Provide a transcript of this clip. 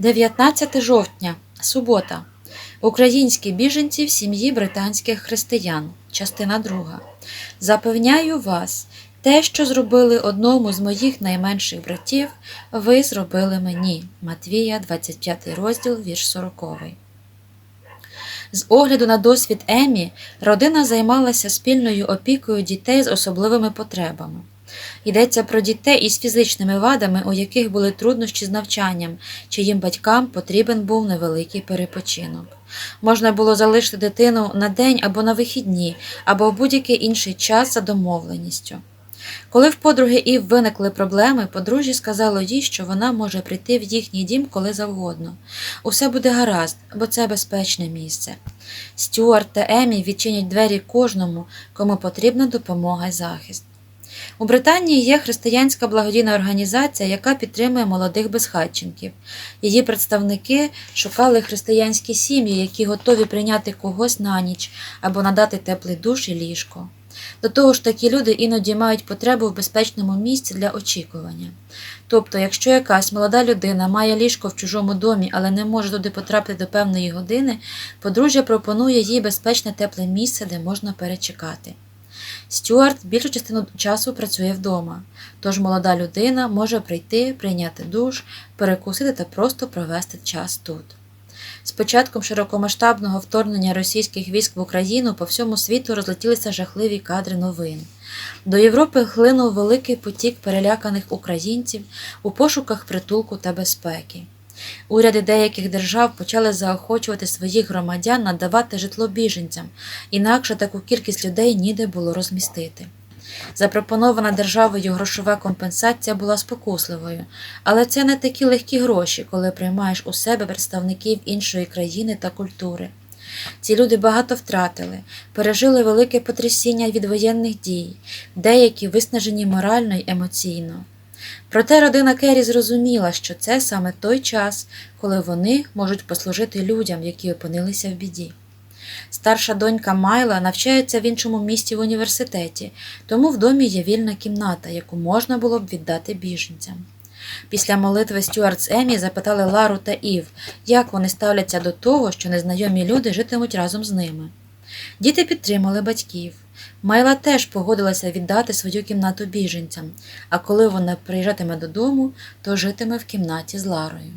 19 жовтня, субота. Українські біженці в сім'ї британських християн. Частина 2. Запевняю вас, те, що зробили одному з моїх найменших братів, ви зробили мені. Матвія, 25 розділ, вірш 40. З огляду на досвід Емі, родина займалася спільною опікою дітей з особливими потребами. Йдеться про дітей із фізичними вадами, у яких були труднощі з навчанням, чиїм батькам потрібен був невеликий перепочинок. Можна було залишити дитину на день або на вихідні, або в будь-який інший час за домовленістю. Коли в подруги Ів виникли проблеми, подружжя сказало їй, що вона може прийти в їхній дім коли завгодно. Усе буде гаразд, бо це безпечне місце. Стюарт та Емі відчинять двері кожному, кому потрібна допомога й захист. У Британії є християнська благодійна організація, яка підтримує молодих безхатченків. Її представники шукали християнські сім'ї, які готові прийняти когось на ніч або надати теплий душ і ліжко. До того ж, такі люди іноді мають потребу в безпечному місці для очікування. Тобто, якщо якась молода людина має ліжко в чужому домі, але не може туди потрапити до певної години, подружжя пропонує їй безпечне тепле місце, де можна перечекати. Стюарт більшу частину часу працює вдома, тож молода людина може прийти, прийняти душ, перекусити та просто провести час тут. З початком широкомасштабного вторгнення російських військ в Україну по всьому світу розлетілися жахливі кадри новин. До Європи хлинув великий потік переляканих українців у пошуках притулку та безпеки. Уряди деяких держав почали заохочувати своїх громадян надавати житло біженцям, інакше таку кількість людей ніде було розмістити. Запропонована державою грошова компенсація була спокусливою, але це не такі легкі гроші, коли приймаєш у себе представників іншої країни та культури. Ці люди багато втратили, пережили велике потрясіння від воєнних дій, деякі виснажені морально й емоційно. Проте родина Керрі зрозуміла, що це саме той час, коли вони можуть послужити людям, які опинилися в біді. Старша донька Майла навчається в іншому місті в університеті, тому в домі є вільна кімната, яку можна було б віддати біженцям. Після молитви Стюарт з Емі запитали Лару та Ів, як вони ставляться до того, що незнайомі люди житимуть разом з ними. Діти підтримали батьків. Майла теж погодилася віддати свою кімнату біженцям, а коли вона приїжджатиме додому, то житиме в кімнаті з Ларою.